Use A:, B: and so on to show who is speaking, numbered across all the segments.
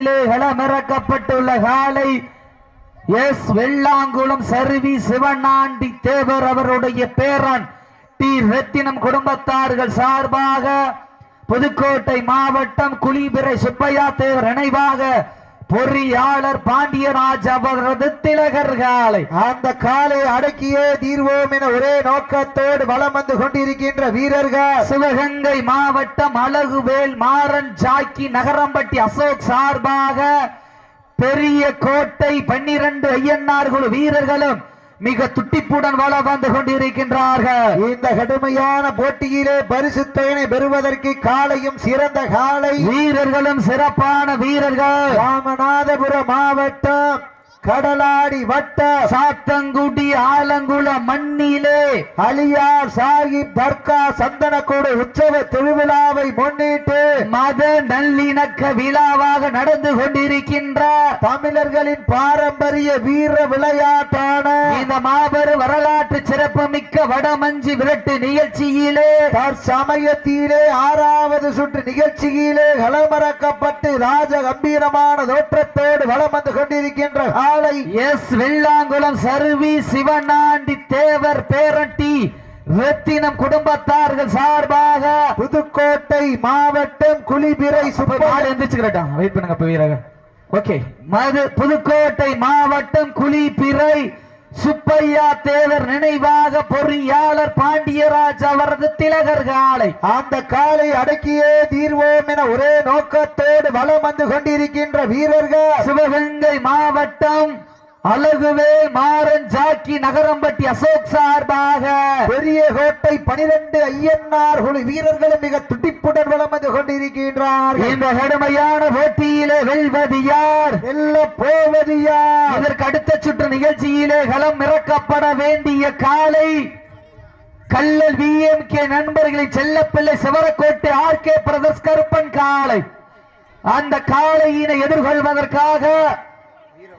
A: களமிறக்கப்பட்டுள்ள காலை எஸ் வெள்ளாங்குளம் சருவி சிவனாண்டி தேவர் அவருடைய பேரன் டி ரத்தினம் குடும்பத்தார்கள் சார்பாக புதுக்கோட்டை மாவட்டம் குளிபிரை சுப்பையா தேவர் நினைவாக பொறியாளர் பாண்டியராஜ் அவரது திலகர் காலை.
B: அந்த காலை அடக்கியே தீர்வோம் என ஒரே நோக்கத்தோடு வலம் வந்து கொண்டிருக்கின்ற வீரர்கள்.
A: சிவகங்கை மாவட்டம் அழகுவேல் மாறன் ஜாக்கி நகரம்பட்டி அசோக் சார்பாக பெரிய கோட்டை பன்னிரண்டு ஐயன்னார் குழு வீரர்களும் மிக துட்டிப்புடன் வள வந்து கொண்டிருக்கின்றார்கள்.
B: இந்த கடுமையான போட்டியிலே பரிசு தொகையினை பெறுவதற்கு காலையும் சிறந்த காலை.
A: வீரர்களும் சிறப்பான வீரர்கள்.
B: ராமநாதபுரம் மாவட்டம் கடலாடி வட்ட
A: சாத்தங்குடி ஆலங்குள மண்ணிலே
B: அலியார் சாஹிப் தர்கா சந்தனக்கூடு உற்சவ திருவிழாவை முன்னிட்டு
A: மத நல்லிணக்க விழாவாக நடந்து கொண்டிருக்கின்ற
B: தமிழர்களின் பாரம்பரிய வீர விளையாட்டான
A: இந்த மாபெரும் வரலாற்று சிறப்புமிக்க வடமஞ்சி விரட்டு நிகழ்ச்சியிலே
B: தற்சமயத்திலே ஆறாவது சுற்று நிகழ்ச்சியிலே களமிறக்கப்பட்டு ராஜ கம்பீரமான தோற்றத்தோடு வளம் வந்து கொண்டிருக்கின்ற காலை
A: எஸ் வெள்ளாங்குளம் சருவி சிவனாண்டி தேவர் பேரட்டி ரத்தினம் குடும்பத்தார்கள் சார்பாக
B: புதுக்கோட்டை மாவட்டம் குளிபிறை
A: மாடு
B: சுப்பை
A: எந்திரிச்சுக்கிறட்டும் வெயிட் பண்ணுங்க வீரர்கள் ஓகே மது புதுக்கோட்டை மாவட்டம் குளிப்பிறை சுப்பையா தேவர் நினைவாக பொறியாளர் பாண்டியராஜ் அவரது திலகர் காலை.
B: அந்த காலை அடக்கியே தீர்வோம் என ஒரே நோக்கத்தோடு வலம் வந்து கொண்டிருக்கின்ற வீரர்கள்.
A: சிவகங்கை மாவட்டம் அழகுவே மாறன் ஜாக்கி நகரம்பட்டி அசோக் சார்பாக
B: பெரிய கோட்டை பனிரெண்டு ஐயன்னார் குழு வீரர்களும் மிக துடிப்புடன் வலம் வந்து கொண்டிருக்கின்றார்கள்.
A: இந்த கடுமையான போட்டியிலே வெல்வது யார்?
B: வெல்ல போவது யார்?
A: இதற்கு அடுத்த சுற்று நிகழ்ச்சியிலே களம் இறக்கப்பட வேண்டிய காலை கல்லல் விஎம்கே நண்பர்களின் செல்லப்பிள்ளை Sivarakottai R K brothers Karuppan காலை. அந்த காளையினை எதிர்கொள்வதற்காக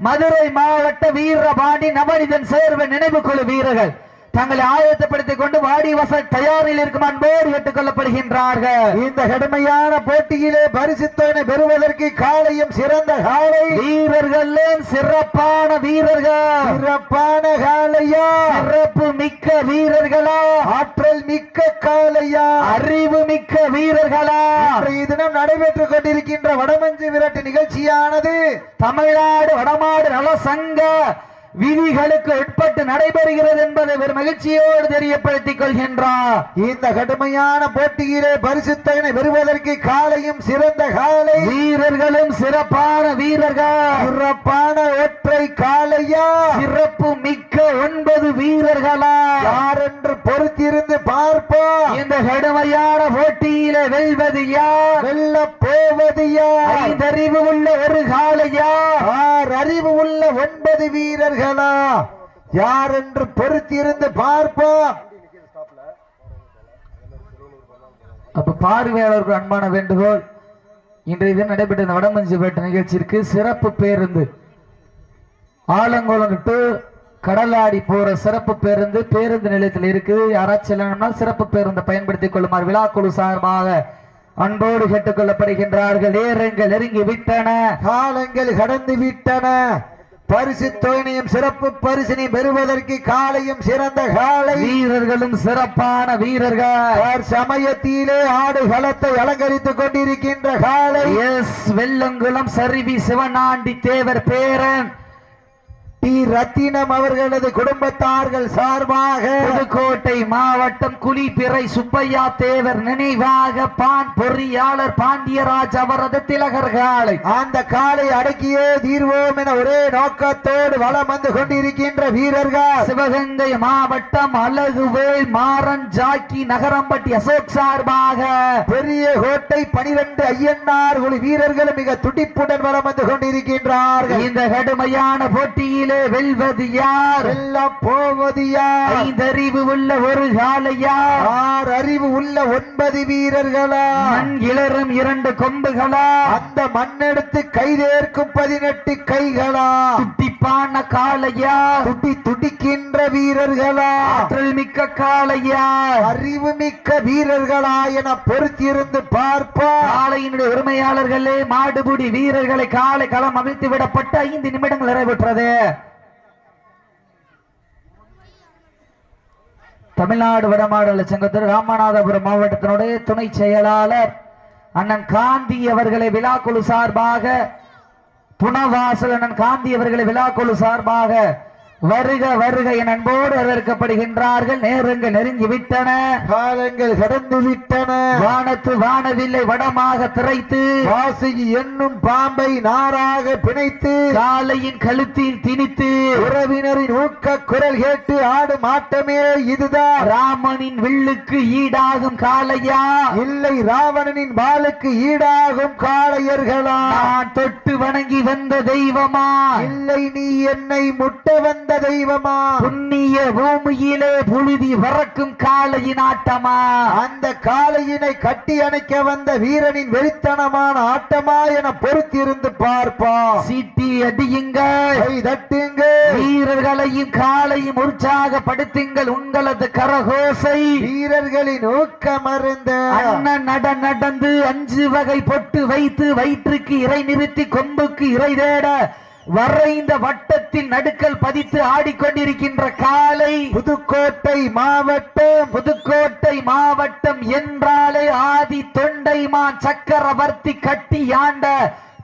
A: மதுரை மாவட்ட வீரபாண்டி நவனிதன் சேர்வ நினைவு குழு வீரர்கள். தங்களை ஆயத்தப்படுத்திக் கொண்டு வாடி வச தயாரில் இருக்கும் அன்போடு கேட்டுக் கொள்ளப்படுகின்றார்கள்
B: இந்த கடுமையான போட்டியிலே பரிசுத்தனை பெறுவதற்கு காலையும் சிறந்த காலை.
A: வீரர்களும் சிறப்பான வீரர்கள்.
B: சிறப்பான காலையா?
A: சிறப்பு மிக்க வீரர்களா?
B: ஆற்றல் மிக்க காலையா?
A: அறிவு மிக்க வீரர்களா?
B: இன்றைய தினம் நடைபெற்றுக் கொண்டிருக்கின்ற வடமஞ்சு விரட்டு நிகழ்ச்சியானது
A: தமிழ்நாடு வடமாடு நல சங்க விதிகளுக்கு உட்பட்டு நடைபெறுகிறது என்பதை ஒரு மகிழ்ச்சியோடு தெரியப்படுத்திக் கொள்கின்றார்
B: இந்த கடுமையான போட்டியிலே பரிசுத்தனை பெறுவதற்கு காலையும் சிறந்த காலை.
A: வீரர்களும் சிறப்பான வீரர்கள்.
B: சிறப்பான ஒற்றை காலையா?
A: சிறப்பு மிக்க ஒன்பது வீரர்களா?
B: யார் என்று பொறுத்திருந்து பார்ப்போம்.
A: இந்த கடுமையான போட்டியிலே வெல்வது யார்?
B: வெல்ல போவது யார்?
A: ஐந்தறிவு உள்ள ஒரு
B: ஆர் அறிவு உள்ள ஒன்பது வீரர்களா. வீரர்களா யார் என்று பொறுத்திருந்து பார்ப்போம்.
A: அப்ப பார்வையாளர்கள் அன்பான வேண்டுகோள். இன்றைய தினம் நடைபெற்ற இந்த வடமஞ்சு வேட்டு நிகழ்ச்சிக்கு சிறப்பு பேருந்து. ஆலங்குளம் டு கடலாடி போற சிறப்பு பேருந்து பேருந்து நிலையத்தில் இருக்குது. யாராச்சும் செல்லணும்னா சிறப்பு பேருந்தை பயன்படுத்திக் கொள்ளுமாறு விழாக்குழு சார்பாக அன்போடு கேட்டுக் கொள்ளப்படுகின்றார்கள். நேரங்கள் நெருங்கி விட்டன.
B: காலங்கள் கடந்து விட்டன. பரிசு தொகையினையும் சிறப்பு பரிசினை பெறுவதற்கு காலையும் சிறந்த காலை.
A: வீரர்களும் சிறப்பான வீரர்கள்.
B: சமயத்திலே ஆடு களத்தை அலங்கரித்துக் கொண்டிருக்கின்ற காலை.
A: எஸ் வெள்ளங்குளம் சரிவி சிவனாண்டி தேவர் பேரன்.
B: டி ரத்தினம் அவர்களது குடும்பத்தார்கள் சார்பாக
A: புதுக்கோட்டை மாவட்டம் குளிப்பிறை சுப்பையா தேவர் நினைவாக பான் பொறியாளர் பாண்டியராஜ் அவரது திலகர் காலை.
B: அந்த காலை அடக்கியே தீர்வோம் என ஒரே நோக்கத்தோடு வலம் வந்து கொண்டிருக்கின்ற வீரர்கள்.
A: சிவகங்கை மாவட்டம் அழகுவேல் மாறன் ஜாக்கி நகரம்பட்டி அசோக் சார்பாக
B: பெரிய கோட்டை பனிரெண்டு ஐயன்னார் குழு வீரர்கள் மிக துடிப்புடன் வளம் வந்து கொண்டிருக்கின்றார்கள்.
A: இந்த கடுமையான போட்டியில் வெல்வது யார்?
B: வெல்ல போவது யார்?
A: ஐந்தறிவு உள்ள ஒரு காலையா
B: ஆர் அறிவு உள்ள ஒன்பது வீரர்களா?
A: மண் இளரும் இரண்டு கொம்புகளா?
B: அந்த மண்ணெடுத்து கைதேர்க்கும் பதினெட்டு கைகளா?
A: துட்டிப்பான துடிப்பான காளையா.
B: துடி துடிக்கின்ற வீரர்களா.
A: ஆற்றல் மிக்க காளையா.
B: அறிவு மிக்க வீரர்களா என பொறுத்திருந்து பார்ப்பா
A: காளையினுடைய உரிமையாளர்களே மாடுபிடி வீரர்களை காலை களம் அமைத்து விடப்பட்டு ஐந்து நிமிடங்கள் நிறைவேற்றது. தமிழ்நாடு வடமாடல சங்கத்தில் ராமநாதபுரம் மாவட்டத்தினுடைய துணை செயலாளர் அண்ணன் காந்தி அவர்களை விழாக்குழு சார்பாக துணவாசலனன் காந்தி அவர்களை விழாக்குழு சார்பாக வருக வருக என அன்போடு வரவேற்கப்படுகின்றார்கள். நேரங்கள் நெருங்கி விட்டன.
B: காலங்கள் கடந்து விட்டன.
A: வானத்து வானவில்லை வடமாக திரைத்து.
B: வாசுகி என்னும் பாம்பை நாராக பிணைத்து.
A: காலையின் கழுத்தில் திணித்து.
B: உறவினரின் ஊக்க குரல் கேட்டு ஆடும் ஆட்டமே இதுதான்
A: ராமனின் வில்லுக்கு ஈடாகும் காளையா?
B: இல்லை ராவணனின் பாலுக்கு ஈடாகும் காளையர்களா?
A: நான் தொட்டு வணங்கி வந்த தெய்வமா?
B: இல்லை நீ என்னை முட்ட வந்த தெய்வமா?
A: புண்ணிய பூமியிலே புழுதி வரக்கும் காளையின் ஆட்டமா?
B: அந்த காளையினை கட்டி அணைக்க வந்த வீரனின் வெறித்தனமான ஆட்டமா என பொறுத்திருந்து பார்ப்பா.
A: சீட்டி அடியுங்கள்
B: கை தட்டுங்க.
A: வீரர்களையும் காலையும் உற்சாகப்படுத்துங்கள் உங்களது கரகோசை.
B: வீரர்களின் ஊக்கமருந்த
A: அண்ணன் நட நடந்து அஞ்சு வகை பொட்டு வைத்து வயிற்றுக்கு இறை நிறுத்தி கொம்புக்கு இறை தேட வரைந்த வட்டத்தில் நடுக்கல் பதித்து ஆடிக்கொண்டிருக்கின்ற காலை
B: புதுக்கோட்டை மாவட்டம்
A: புதுக்கோட்டை மாவட்டம் என்றாலே ஆதி தொண்டைமான் சக்கரவர்த்தி கட்டி ஆண்ட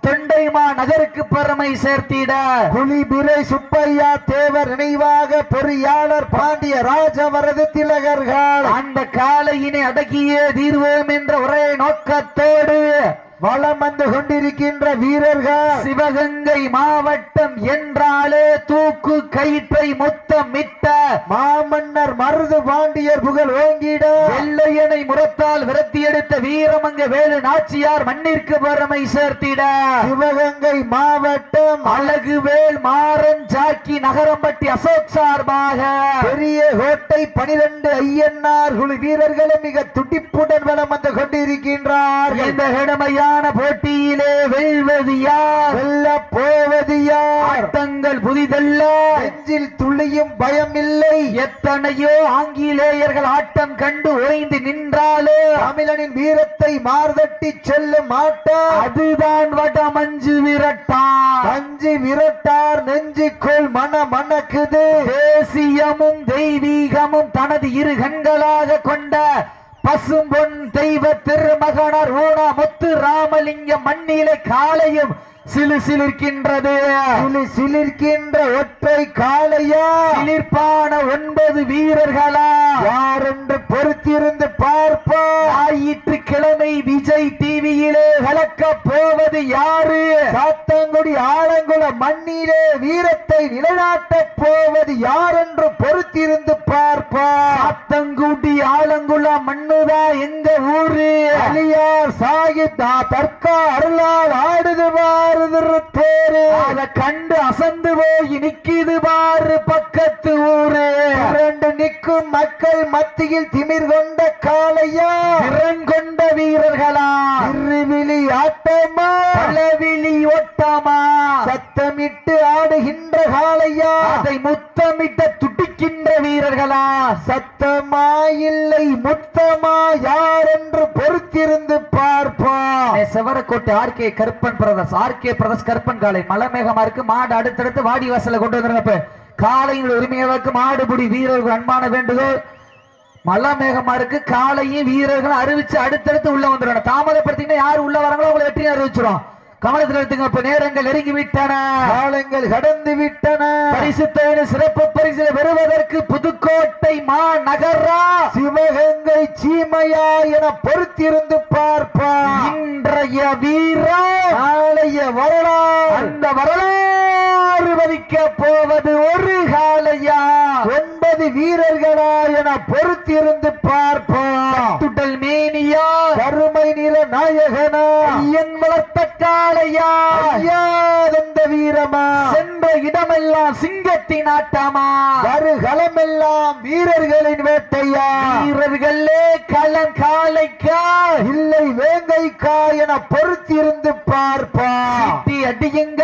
A: தொண்டைமா நகருக்கு பெருமை சேர்த்திட.
B: புலிபிரை சுப்பையா தேவர் நினைவாக பொறியாளர் பாண்டிய ராஜவரது திலகர்கள்.
A: அந்த காலையினை அடக்கியே தீர்வோம் என்ற ஒரே நோக்கத்தோடு
B: வளம் வந்து கொண்டிருக்கின்ற வீரர்கள்
A: சிவகங்கை மாவட்டம் என்றாலே தூக்கு கயிற்றை முத்தமிட்ட
B: மாமன்னர் மருது பாண்டியர் புகழ் ஓங்கிட
A: வெள்ளையனை முரத்தால் விரத்தி எடுத்த வீரமங்க வேலு நாச்சியார் மண்ணிற்கு பெருமை சேர்த்திட.
B: சிவகங்கை மாவட்டம்
A: அழகுவேல் மாறன் ஜாக்கி நகரம்பட்டி அசோக் சார்பாக
B: பெரிய கோட்டை பனிரெண்டு ஐயன்னார் குழு வீரர்களும் மிக துடிப்புடன் வளம் வந்து கொண்டிருக்கின்றார்கள்.
A: இந்த கடமையான போட்டியிலே வெல்வது யார்
B: வெல்ல போவது யார்
A: ஆட்டங்கள் புதிதல்ல.
B: நெஞ்சில் துளியும் பயம் இல்லை
A: எத்தனையோ ஆங்கிலேயர்கள் ஆட்டம் கண்டு ஓய்ந்து நின்றாலே.
B: தமிழனின் வீரத்தை மார்தட்டி செல்லும் ஆட்டம்.
A: அதுதான் வட மஞ்சு விரட்டான்
B: அஞ்சு விரட்டார் நெஞ்சுக்குள் மன மணக்குது.
A: தேசியமும் தெய்வீகமும் தனது இரு கண்களாக கொண்ட பசும்பொன் தெய்வ திருமகனார் ஊனா முத்து ராமலிங்கம் மண்ணிலே காலையும் சிலு சிலிர்க்கின்றது
B: சிலி சிலிர்க்கின்ற ஒற்றை காளையா?
A: சிலிர்ப்பான ஒன்பது வீரர்களா?
B: யார் என்று பொறுத்திருந்து பார்ப்போம்.
A: ஞாயிற்றுக்கிழமை விஜய் டிவியிலே கலக்க போவது யாரு?
B: சாத்தங்குடி ஆலங்குள மண்ணிலே வீரத்தை நிலைநாட்டப் போவது யார் என்று பொறுத்திருந்து பார்ப்போம்.
A: சாத்தங்குடி ஆலங்குள மண்ணுதா இந்த ஊரு
B: அலியார் சாகிப் தற்கா அருளால் ஆடுது பாருது தேரு
A: கண்டு அசந்து போய் நிக்கிது பாரு பக்கத்து ஊரு.
B: இரண்டு நிற்கும் மக்கள் மத்தியில் திமிர் கொண்ட காளையா?
A: திறன் கொண்ட வீரர்களா?
B: திருவிழி ஆட்டமா?
A: பலவிழி ஓட்டமா?
B: சத்தமிட்டு ஆடுகின்ற காளையா?
A: அதை முத்தமிட்ட துடிக்கின்ற வீரர்களா?
B: சத்தமா இல்லை முத்தம் யார் என்று பொறுத்திருந்து பார்ப்போம்.
A: Sevarakottai R K Karuppan brothers R K brothers Karuppan காலை மலை மேகமா இருக்கு மாடு அடுத்தடுத்து வாடி வாசல்ல கொண்டு வந்துருங்க காலையில் உரிமையாளருக்கு மாடுபிடி வீரர்கள் அன்பான வேண்டுகோள். மலை மேகமா இருக்கு காலையும் வீரர்கள் அறிவிச்சு அடுத்தடுத்து உள்ள வந்துடும் தாமதப்படுத்திங்கன்னா யார் உள்ள வராங்களோ அவங்களை வெற்றி அறிவிச்சிரும். கவனத்தில் எடுத்துங்க இப்ப நேரங்கள் நெருங்கி விட்டன
B: காலங்கள் கடந்து விட்டன
A: பரிசு சிறப்பு பரிசு பெறுவதற்கு புதுக்கோட்டை மாநகரா?
B: சிவகங்கை சீமையா என பொறுத்திருந்து பார்ப்போம்
A: இன்றைய வீரா
B: நாளைய வரலாறு.
A: அந்த வரலாறு வதிக்க போவது ஒரு காலையா?
B: ஒன்பது வீரர்களா என பொறுத்திருந்து பார்ப்போம்
A: சிங்கத்தின் ஆட்டமா
B: வருகளமெல்லாம் வீரர்களின் வேட்டையா?
A: வீரர்களே களம் காலைக்கா
B: இல்லை வேங்கைக்கா என பொறுத்திருந்து பார்ப்பா.
A: சீட்டி அடியுங்க.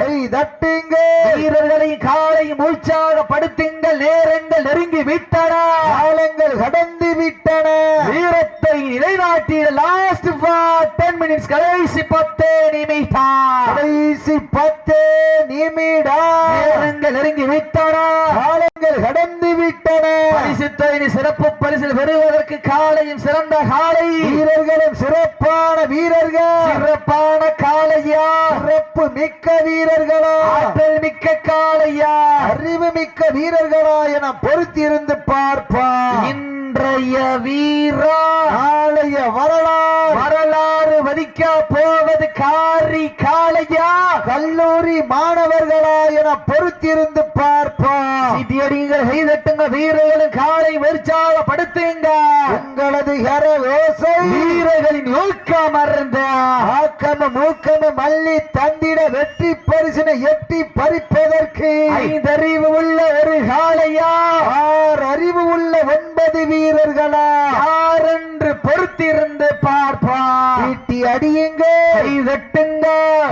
B: கை தட்டுங்க.
A: வீரர்களை காலையும் உற்சாகப்படுத்துங்கள் நேரங்கள் நெருங்கி விட்டன.
B: காலங்கள் கடந்து விட்டன.
A: வீரத்தை நிலைநாட்டிய லாஸ்ட் டென் மினிட்ஸ் கடைசி பத்து நிமிடம்
B: கடைசி பத்து நிமிடம்
A: நேரங்கள் நெருங்கி விட்டன.
B: காலங்கள் கடந்து விட்டன.
A: பரிசு சிறப்பு பரிசில் பெறுவதற்கு காலையும் சிறந்த காலை.
B: வீரர்களும் சிறப்பான வீரர்கள்.
A: சிறப்பான காளையா
B: சிறப்பு மிக்க வீரர்களா.
A: ஆற்றல் மிக்க காளையா
B: அறிவு மிக்க வீரர்களா என பொறுத்திருந்து பார்ப்பா
A: இன்றைய வீரா
B: நாளைய வரலாறு.
A: வரலாறு வதிக்க போவது காரி காளையா?
B: கல்லூரி மாணவர்களா என பொறுத்திருந்து பார்ப்பா
A: சீட்டியடிங்கள் கைதட்டுங்க வீரர்களும் காலை உற்சாகப்படுத்துங்க
B: உங்களது கர ஓசை.
A: வீரர்களின் ஊக்கம் அறந்த
B: ஆக்கம மூக்கம மல்லி தந்திட வெற்றி பரிசினை எட்டி பறிப்பதற்கு.
A: ஐந்தறிவு உள்ள ஒரு காளையா?
B: ஆறு அறிவு உள்ள ஒன்பது வீரர்களா?
A: யார் என்று பொறுத்திருந்து பார்ப்பான்?
B: ஈட்டி அடியுங்க.
A: கைதட்டுங்க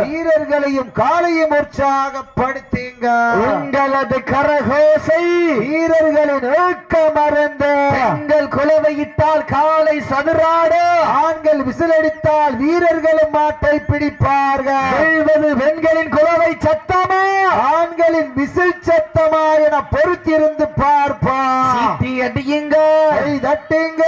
B: வீரர்களையும் காலையும் உற்சாகப்படுத்துங்க.
A: உங்களது கரகோசை.
B: வீரர்களின் ஊக்கம் மறந்த
A: பெண்கள் குலவையிட்டால் காலை சதுராட.
B: ஆண்கள் விசிலடித்தால் வீரர்களும் மாட்டை பிடிப்பார்கள்.
A: வெல்வது பெண்களின் குலவை சத்தமா?
B: ஆண்களின் விசில் சத்தமா என பொறுத்திருந்து பார்ப்பான்.
A: அடியுங்க.
B: தட்டுங்க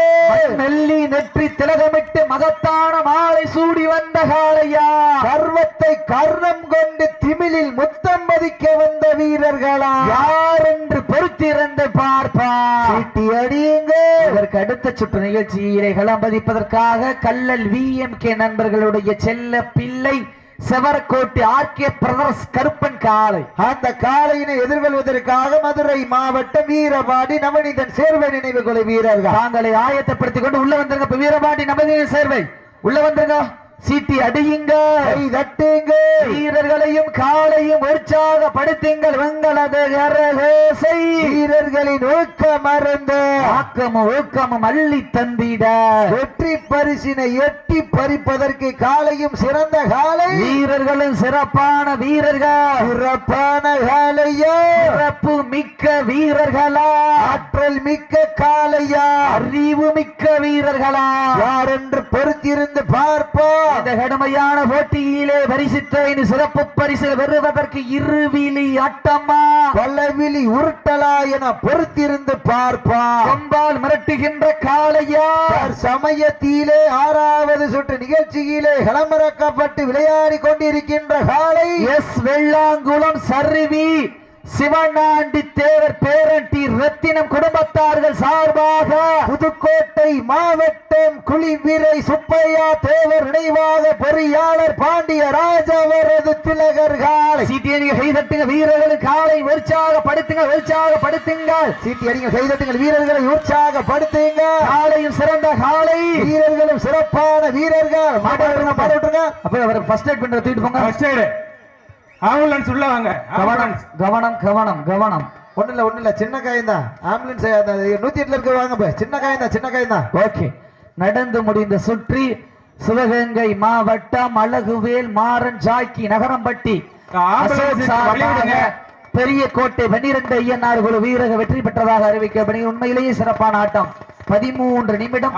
A: நெல்லி நெற்றி திலகமிட்டு மகத்தான மாலை சூடி வந்த காளையா.
B: கர்வத்தை கர்ணம் கொண்டு திமிலில் முத்தம் மதிக்க வந்த வீரர்களா.
A: யார் என்று பொறுத்திருந்து பார்ப்பான்
B: சீட்டி அடியுங்க.
A: இதற்கு அடுத்த சுற்று நிகழ்ச்சியிலே களம்பதிப்பதற்காக கல்லல் விஎம்கே நண்பர்களுடைய செல்ல பிள்ளை செவரக்கோட்டை ஆர்கே பிரதர்ஸ் கருப்பன் காலை
B: அந்த காலையினை எதிர்கொள்வதற்காக மதுரை மாவட்டம் வீரபாடி நவநீதன் சேர்வை நினைவு கொலை வீரர்கள்.
A: தாங்களை ஆயத்தப்படுத்திக் கொண்டு உள்ள வந்துருங்க. இப்ப வீரபாண்டி நமது சேர்வை. உள்ள வந்துருங்க. சீட்டி அடியுங்க.
B: தட்டுங்க.
A: வீரர்களையும் காலையும் உற்சாகப்படுத்துங்கள். உங்களது கரகோசை.
B: வீரர்களின் ஊக்கம் மறந்த.
A: ஆக்கமும் ஊக்கமும் அள்ளி தந்திட.
B: வெற்றி பரிசினை எட்டி பறிப்பதற்கு காலையும் சிறந்த காலை
A: வீரர்களும் சிறப்பான வீரர்கள்.
B: சிறப்பான காலையா
A: சிறப்பு மிக்க வீரர்களா.
B: ஆற்றல் மிக்க காலையா
A: அறிவு மிக்க வீரர்களா.
B: யார் என்று பொறுத்திருந்து பார்ப்போம்.
A: இந்த கடுமையான போட்டியிலே பரிசுத்த சிறப்பு பரிசு பெறுவதற்கு இருவிழி அட்டம்மா
B: பல்லவிழி உருட்டலா என பொறுத்திருந்து பார்ப்பான்
A: கொம்பால் மிரட்டுகின்ற காளையா?
B: சமயத்திலே ஆறாவது சுற்று நிகழ்ச்சியிலே களமிறக்கப்பட்டு விளையாடி கொண்டிருக்கின்ற காலை
A: எஸ் வெள்ளாங்குளம் சருவி. சிவனாண்டி தேவர் பேரண்டி ரத்தினம் குடும்பத்தார்கள் சார்பாக
B: புதுக்கோட்டை மாவட்டம் குளிவிரை சுப்பையா தேவர் நினைவாக பொறியாளர் பாண்டிய ராஜவரது திலகர் காலை.
A: சீட்டி அறிஞர் செய்தட்டுங்க வீரர்கள் காலை உற்சாகப்படுத்துங்க படுத்துங்க
B: சீட்டி அடிங்க செய்தட்டுங்க வீரர்களை உற்சாகப்படுத்துங்க
A: காலையும் சிறந்த காலை.
B: வீரர்களும் சிறப்பான வீரர்கள். மாட்ட விட்டுருங்க.
A: அப்ப அவர் ஃபர்ஸ்ட் எய்ட் பண்ற தூக்கிட்டு போங்க.
C: ஃபர்ஸ்ட் எய்டு ஆம்புலன்ஸ் உள்ள வாங்க.
A: கவனம் கவனம் கவனம் கவனம்.
B: ஒண்ணு இல்ல ஒண்ணு இல்ல சின்ன காயம் தான் ஆம்புலன்ஸ் நூத்தி எட்டுல இருக்க வாங்க போய். சின்ன காயம் தான் சின்ன காயம் தான்
A: ஓகே நடந்து முடிந்த சுற்றி சிவகங்கை மாவட்டம் அழகுவேல் மாறன் ஜாக்கி நகரம்பட்டி. பெரிய கோட்டை பன்னிரண்டு ஐயனார் குழு வீரர்கள் வெற்றி பெற்றதாக அறிவிக்கப்படுகிறது உண்மையிலேயே சிறப்பான ஆட்டம். பதிமூன்று நிமிடம்